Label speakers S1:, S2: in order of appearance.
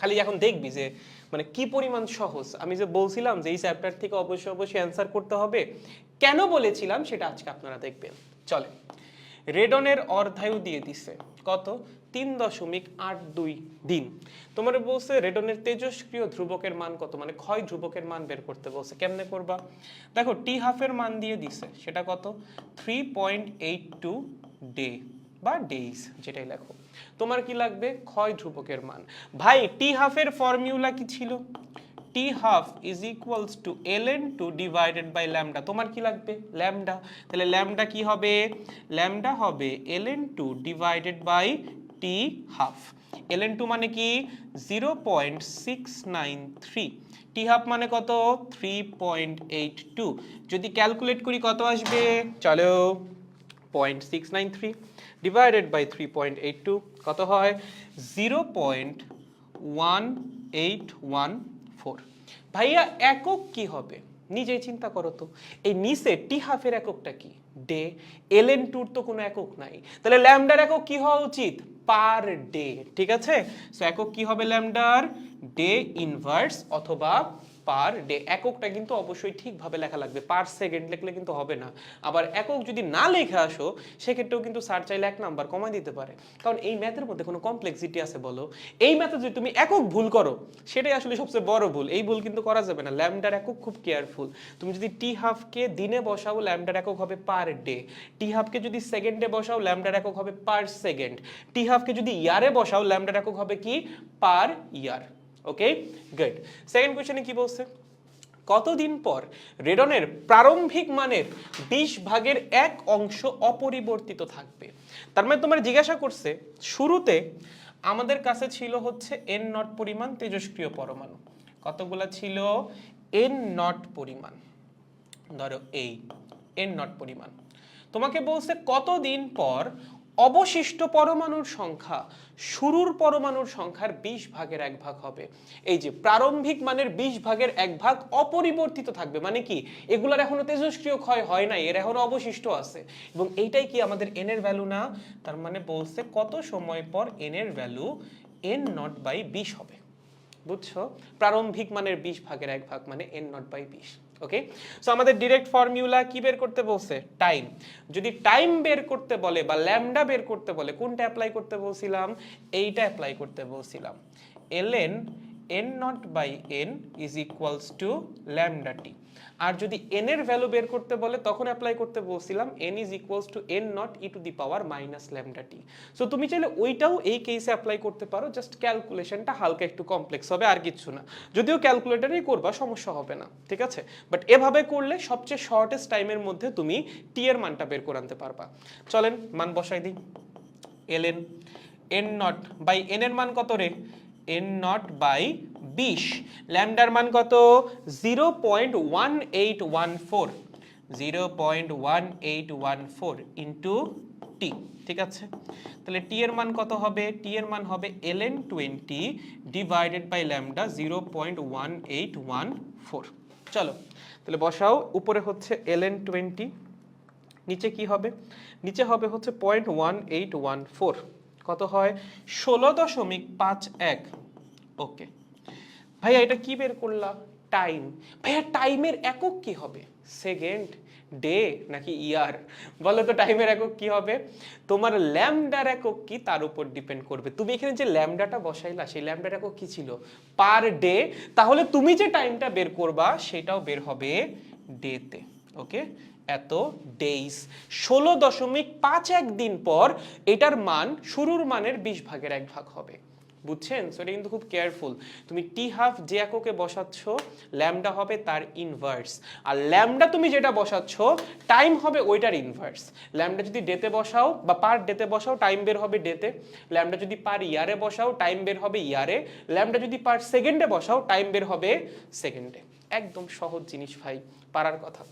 S1: খালি এখন দেখবি যে মানে কি পরিমাণ সহজ। আমি যে বলছিলাম যে এই চ্যাপ্টার থেকে অবশ্যই অবশ্যই অ্যান্সার করতে হবে, কেন বলেছিলাম সেটা আজকে আপনারা দেখবেন। চলে রেডনের অর্ধায়ু দিয়ে দিছে, কত? তিন দশমিক আট দুই দিন। তোমার বলছে রেডনের তেজস্ক্রিয় ধ্রুবকের মান কত? মানে ক্ষয় ধ্রুবকের মান বের করতে বলছে, কেমনে করবা? দেখো টি হাফের মান দিয়ে দিছে, সেটা কত? Three point eight two day বা ডেইজ যেটাই লেখো। তোমার কি লাগবে? ক্ষয় ধ্রুবকের মান। ভাই টি হাফের ফর্মুলা কি ছিল? T half is equals to L N two divided by lambda তোমার কি লাগবে? ল্যামডা তাহলে ল্যামডা কি হবে? ল্যামডা হবে L N two divided by T half L N two মানে কি? Zero point six nine three T half মানে কত? থ্রি পয়েন্ট এইট টু যদি ক্যালকুলেট করি কত আসবে? চলো। Point six nine three divided by three point eight two কত হয়? Zero point one eight one four ভাইয়া, একক কি হবে? নিজেই চিন্তা করো তো। এই নিচে টি হাফের এককটা কি? ডে এল এন টুর তো কোনো একক নাই। তাহলে ল্যামডার একক কি হওয়া উচিত? পার ডে ঠিক আছে? সো একক কি হবে ল্যামডার ডে ইনভার্স অথবা পার ডে এককটা কিন্তু অবশ্যই ঠিকভাবে লেখা লাগবে। পার সেকেন্ড লিখলে কিন্তু হবে না। আবার একক যদি না লেখে আসো, সেক্ষেত্রেও কিন্তু স্যার চাইলে এক নাম্বার কমাই দিতে পারে। কারণ এই ম্যাথের মধ্যে কোনো কমপ্লেক্সিটি আছে বলো? এই ম্যাথে যদি তুমি একক ভুল করো, সেটাই আসলে সবচেয়ে বড় ভুল। এই ভুল কিন্তু করা যাবে না। ল্যামডার একক খুব কেয়ারফুল তুমি যদি টি হাফকে দিনে বসাও ল্যামডার একক হবে পার ডে টি হাফকে যদি সেকেন্ডে বসাও ল্যামডার একক হবে পার সেকেন্ড টি হাফকে যদি ইয়ারে বসাও ল্যামডার একক হবে কি? পার ইয়ার ওকে গুড সেকেন্ড কোয়েশ্চেনে কি বলছে? কতদিন পর রেডনের প্রারম্ভিক মানের বিশ ভাগের এক অংশ অপরিবর্তিত থাকবে? তার মানে তোমার জিজ্ঞাসা করছে, শুরুতে আমাদের কাছে ছিল হচ্ছে এন নট পরিমাণ তেজস্ক্রিয় পরমাণু। কতগুলা ছিল? এন নট পরিমাণ। ধরো এই এন নট পরিমাণ। তোমাকে বলছে কতদিন পর অবশিষ্ট পরমাণুর সংখ্যা শুরুর পরমাণুর সংখ্যার বিশ ভাগের এক ভাগ হবে। এই যে প্রারম্ভিক মানের বিশ ভাগের এক ভাগ অপরিবর্তিত থাকবে মানে কি? এগুলার এখনও তেজস্ক্রিয় ক্ষয় হয় নাই, এর এখনও অবশিষ্ট আছে। এবং এইটাই কি আমাদের এন এর ভ্যালু না? তার মানে বলছে কত সময় পর এন এর ভ্যালু এন নট বাই বিশ হবে। বুঝছ? প্রারম্ভিক মানের বিশ ভাগের এক ভাগ মানে এন নট বাই বিশ। ওকে সো আমাদের ডিরেক্ট ফর্মুলা কি বের করতে বলছে? টাইম যদি টাইম বের করতে বলে বা ল্যামডা বের করতে বলে, কোনটা অ্যাপ্লাই করতে বলছিলাম? এইটা অ্যাপ্লাই করতে বলছিলাম। L N naught by N is equals to lambda T আর যদি এন এর ভ্যালু বের করতে বলে, তখন অ্যাপ্লাই করতে বলছিলাম N is equals to N naught e to the power minus lambda T so তুমি চাইলে ওইটাও এই কেসে অ্যাপ্লাই করতে পারো জাস্ট ক্যালকুলেশনটা হালকা একটু কমপ্লেক্স হবে, আর কিছু না। যদিও ক্যালকুলেটারেই করবা, সমস্যা হবে না, ঠিক আছে? বাট এভাবে করলে সবচেয়ে শর্টেস্ট টাইমের মধ্যে তুমি টি এর মানটা বের করে আনতে পারবা। চলেন, মান বসাই দিই। L N N naught by N এর মান কত রে? এন নট বাই বিশ ল্যামডার মান কত? Zero point one eight one four zero point one eight one four into T ঠিক আছে? তাহলে টি এর মান কত হবে? টি এর মান হবে L N twenty divided by lambda zero point one eight one four চলো, তাহলে বসাও, উপরে হচ্ছে এল এন টোয়েন্টি নিচে কি হবে? নিচে হবে হচ্ছে point one eight one four কত হয়? ষোলো দশমিক পাঁচ এক। ওকে। ভাইয়া, এটা কি বের করলা? টাইম। ভাইয়া, টাইমের একক কি হবে? সেকেন্ড, ডে নাকি ইয়ার? বলো তো, টাইমের একক কি হবে? তোমার ল্যামডার একক কি? তার উপর ডিপেন্ড করবে। তুমি এখানে যে ল্যামডাটা বসাইলা, সেই ল্যামডার একক কি ছিল? Per day. তাহলে তুমি যে টাইমটা বের করবা, সেটাও বের হবে ডেতে। ওকে? এত ডেইস ষোলো দশমিক পাঁচ এক দিন পর এটার মান শুরুর মানের বিশ ভাগের এক ভাগ হবে। বুঝছেন? সো এটা কিন্তু খুব কেয়ারফুল তুমি টি হাফ যে এককে বসাচ্ছ ল্যামডা হবে তার ইনভার্স আর ল্যামডা তুমি যেটা বসাচ্ছ টাইম হবে ওইটার ইনভার্স ল্যামডা যদি ডেতে বসাও বা পার ডেতে বসাও টাইম বের হবে ডেতে ল্যামডা যদি পার ইয়ারে বসাও টাইম বের হবে ইয়ারে ল্যামডা যদি পার সেকেন্ডে বসাও টাইম বের হবে সেকেন্ডে একদম সহজ জিনিস ভাই, পারার কথা।